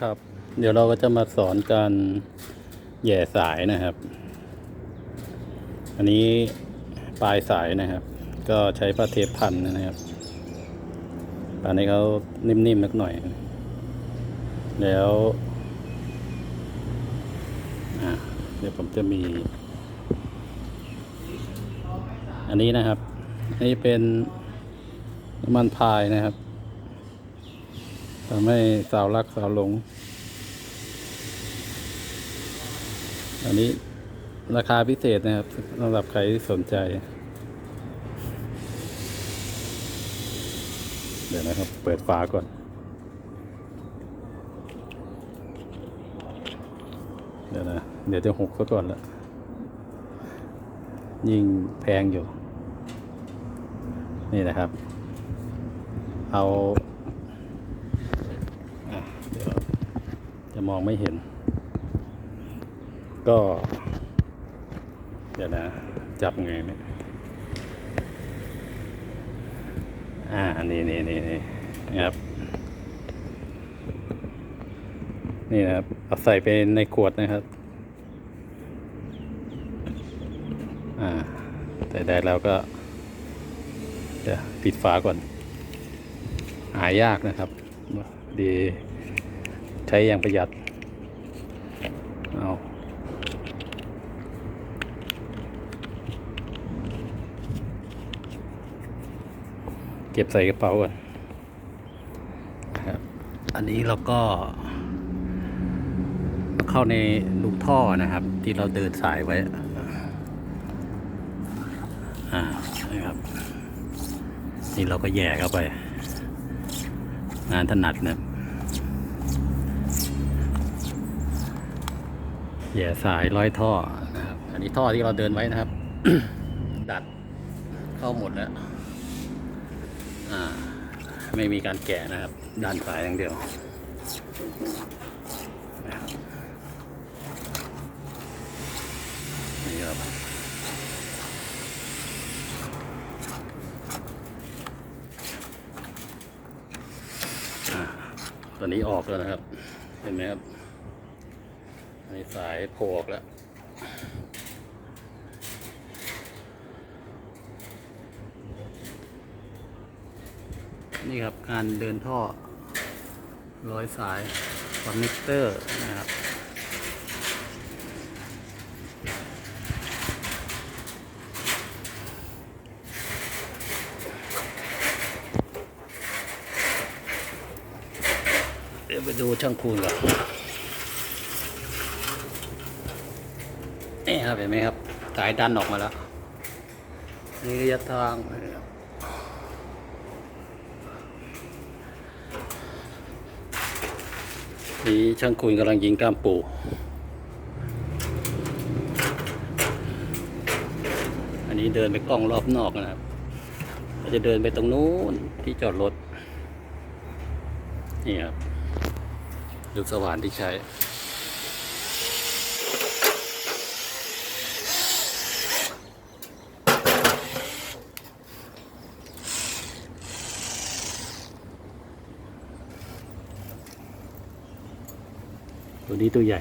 ครับ เดี๋ยวเราก็จะมาสอนการแย่สายนะครับ อันนี้ปลายสายนะครับ ก็ใช้ผ้าเทปพันนะครับอันนี้เขานิ่มๆนักหน่อย แล้วเดี๋ยวผมจะมี อันนี้นะครับอันนี้เป็นน้ำมันพายนะครับ ทำให้สาวรักสาวหลง อันนี้ราคาพิเศษนะครับสำหรับใครที่สนใจ เดี๋ยวนะครับ เปิดฝาก่อน เดี๋ยวนะ เดี๋ยวจะหกซะก่อนละยิ่งแพงอยู่ นี่นะครับ เอาอะเดี๋ยว จะมองไม่เห็น ก็ เดี๋ยวนะ จับไงเนี่ยอ่า นี่นี่นี่นี่นะครับ นี่นะครับ เอาใส่ไปในขวดนะครับ อ่าใส่ได้แล้วก็ เดี๋ยวปิดฝาก่อน หายากนะครับ ดี ใช้อย่างประหยัดเอาเก็บใส่กระเป๋าก่อนครับอันนี้เราก็ เข้าในลูกท่อนะครับ ที่เราเดินสายไว้ อ่านะครับ นี่เราก็แย่เข้าไป งานถนัดนะ แย่สายร้อยท่อนะครับ อันนี้ท่อที่เราเดินไว้นะครับ ดัดเข้าหมดแล้วอ่า ไม่มีการแกะนะครับด้านสายอย่างเดียวนะครับนี่ครับตอนนี้ออกแล้วนะครับ เห็นไหมครับ อันนี้สายโผล่ออกแล้วนี่ครับการเดินท่อ ร้อยสายคอนเนคเตอร์นะครับเดี๋ยวไปดูช่างคูณก่อน นี่ครับเห็นไหมครับสายดันออกมาแล้ว นี่ระยะทางนี่ช่างคูณกำลังยิงกล้ามปูอันนี้เดินไปกล้องรอบนอกนะครับจะเดินไปตรงนู้นที่จอดรถ นี่ครับลูกสว่านที่ใช้ ตัวนี้ตัวใหญ่